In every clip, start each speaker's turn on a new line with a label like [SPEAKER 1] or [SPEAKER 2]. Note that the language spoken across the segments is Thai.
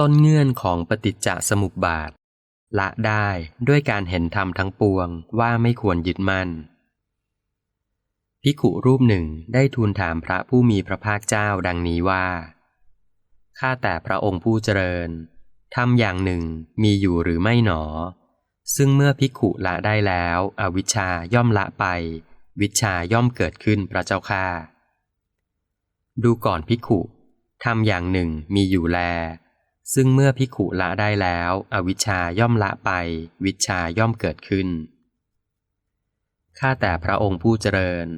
[SPEAKER 1] ต้นเงื่อนของปฏิจจสมุปบาท ละได้ด้วยการเห็นธรรมทั้งปวงว่าไม่ควรยึดมั่นพิขุรูปหนึ่งได้ทูลถามพระผู้มีพระภาคเจ้าดังนี้ว่าข้าแต่พระองค์ผู้เจริญทำอย่างหนึ่งมีอยู่หรือไม่หนอ ซึ่งเมื่อพิขุละได้แล้ว อวิชชาย่อมละไป วิชาย่อมเกิดขึ้นพระเจ้าข้าดูก่อนพิขุทำอย่างหนึ่งมีอยู่แล ซึ่งเมื่อพิขุละได้แล้ว อวิชชาย่อมละไป วิชาย่อมเกิดขึ้น ข้าแต่พระองค์ผู้เจริญ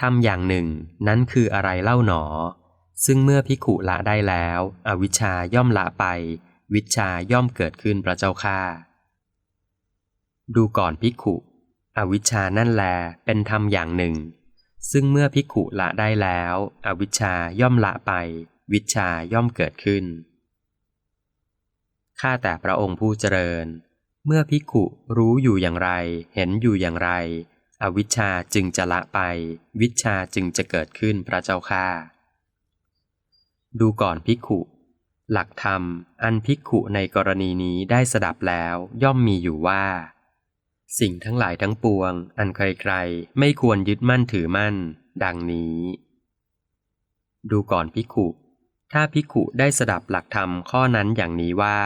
[SPEAKER 1] ทำอย่างหนึ่งนั้นคืออะไรเล่าหนอ ซึ่งเมื่อพิขุละได้แล้ว อวิชชาย่อมละไป วิชาย่อมเกิดขึ้นพระเจ้าข้าดูก่อนพิขุอวิชชานั่นแลเป็นธรรมอย่างหนึ่ง ซึ่งเมื่อพิขุละได้แล้ว อวิชชาย่อมละไป วิชาย่อมเกิดขึ้น ข้าแต่พระองค์ผู้เจริญ เมื่อพิขุรู้อยู่อย่างไร เห็นอยู่อย่างไร อวิชชาจึงจะละไป วิชาจึงจะเกิดขึ้นพระเจ้าข้าดูก่อนพิขุหลักธรรม อันพิขุในกรณีนี้ได้สดับแล้วย่อมมีอยู่ว่า สิ่งทั้งหลายทั้งปวง อันใครๆ ไม่ควรยึดมั่นถือมั่น ดังนี้ ดูก่อนพิขุ ถ้าพิขุได้สดับหลักธรรมข้อนั้นอย่างนี้ว่า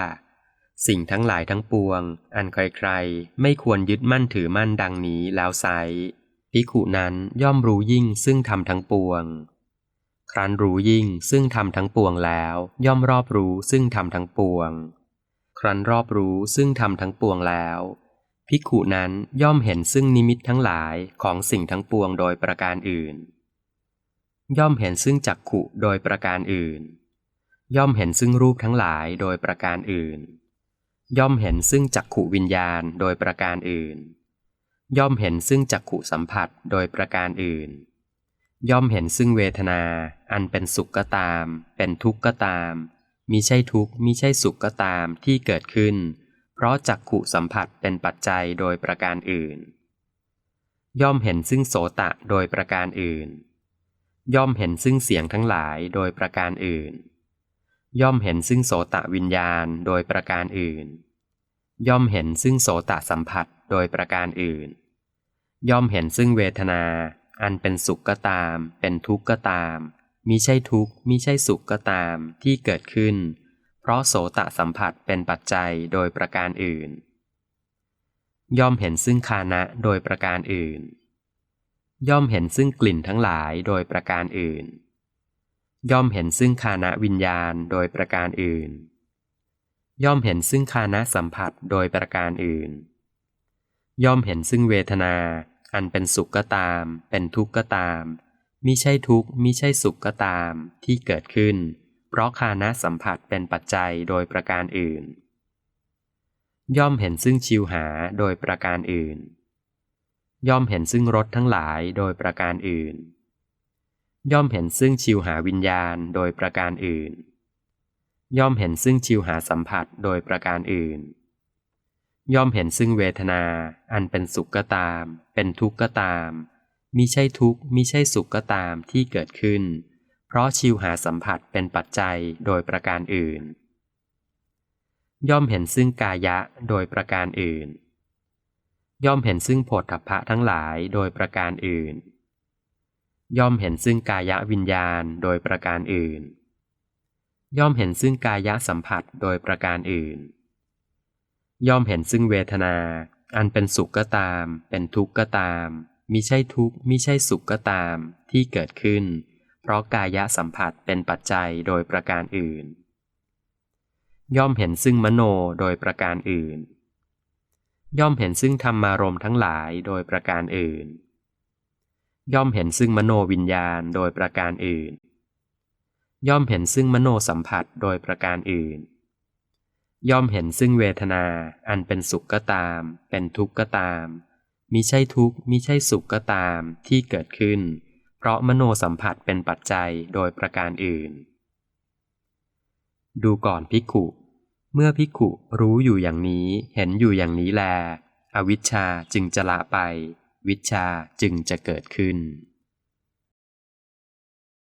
[SPEAKER 1] สิ่งทั้งหลายทั้งปวง อันใครๆ ไม่ควรยึดมั่นถือมั่นดังนี้แล้วไซพิขุนั้นย่อมรู้ยิ่งซึ่งทำทั้งปวง ครั้นรู้ยิ่งซึ่งทำทั้งปวงแล้ว ย่อมรอบรู้ซึ่งทำทั้งปวง ครั้นรอบรู้ซึ่งทำทั้งปวงแล้วภิกขุนั้นย่อมเห็นซึ่งนิมิตทั้งหลายของสิ่งทั้งปวงโดยประการอื่น ย่อมเห็นซึ่งจักขุโดยประการอื่น ย่อมเห็นซึ่งรูปทั้งหลายโดยประการอื่น ย่อมเห็นซึ่งจักขุวิญญาณโดยประการอื่น ย่อมเห็นซึ่งจักขุสัมผัสโดยประการอื่น ย่อมเห็นซึ่งเวทนา อันเป็นสุขก็ตาม เป็นทุกข์ก็ตามมิใช่ทุกข์มิใช่สุขก็ตามที่เกิดขึ้น เพราะจักขุสัมผัสเป็นปัจจัยโดยประการอื่น ย่อมเห็นซึ่งโสตะโดยประการอื่น ย่อมเห็นซึ่งเสียงทั้งหลายโดยประการอื่น ย่อมเห็นซึ่งโสตะวิญญาณโดยประการอื่น ย่อมเห็นซึ่งโสตะสัมผัสโดยประการอื่น ย่อมเห็นซึ่งเวทนา อันเป็นสุขก็ตาม เป็นทุกข์ก็ตามมิใช่ทุกข์มิใช่สุขก็ตามที่เกิดขึ้น เพราะโสตสัมผัสเป็นปัจจัยโดยประการอื่น ย่อมเห็นซึ่งคานะโดยประการอื่น ย่อมเห็นซึ่งกลิ่นทั้งหลายโดยประการอื่น ย่อมเห็นซึ่งคานะวิญญาณโดยประการอื่น ย่อมเห็นซึ่งคานะสัมผัสโดยประการอื่น ย่อมเห็นซึ่งเวทนา อันเป็นสุขก็ตาม เป็นทุกข์ก็ตามมิใช่ทุกข์มิใช่สุขก็ตามที่เกิดขึ้น เพราะคานะสัมผัสเป็นปัจจัยโดยประการอื่น ย่อมเห็นซึ่งชิวหาโดยประการอื่น ย่อมเห็นซึ่งรสทั้งหลายโดยประการอื่น ย่อมเห็นซึ่งชิวหาวิญญาณโดยประการอื่น ย่อมเห็นซึ่งชิวหาสัมผัสโดยประการอื่น ย่อมเห็นซึ่งเวทนา อันเป็นสุขก็ตาม เป็นทุกข์ก็ตามมิใช่ทุกข์มิใช่สุขก็ตามที่เกิดขึ้น เพราะชิวหาสัมผัสเป็นปัจจัยโดยประการอื่น ย่อมเห็นซึ่งกายะโดยประการอื่น ย่อมเห็นซึ่งโผฏฐัพพะทั้งหลายโดยประการอื่น ย่อมเห็นซึ่งกายะวิญญาณโดยประการอื่น ย่อมเห็นซึ่งกายะสัมผัสโดยประการอื่น ย่อมเห็นซึ่งเวทนา อันเป็นสุขก็ตาม เป็นทุกข์ก็ตามมิใช่ทุกข์มิใช่สุขก็ตามที่เกิดขึ้น เพราะกายสัมผัสเป็นปัจจัยโดยประการอื่น ย่อมเห็นซึ่งมโนโดยประการอื่น ย่อมเห็นซึ่งธรรมารมทั้งหลายโดยประการอื่น ย่อมเห็นซึ่งมโนวิญญาณโดยประการอื่น ย่อมเห็นซึ่งมโนสัมผัสโดยประการอื่น ย่อมเห็นซึ่งเวทนาอันเป็นสุขก็ตาม เป็นทุกข์ก็ตามมิใช่ทุกข์มิใช่สุขก็ตามที่เกิดขึ้น เพราะมโนสัมผัสเป็นปัจจัยโดยประการอื่น ดูก่อนพิกขุ เมื่อพิกุรู้อยู่อย่างนี้เห็นอยู่อย่างนี้แล อวิชชาจึงจะละไป วิชาจึงจะเกิดขึ้น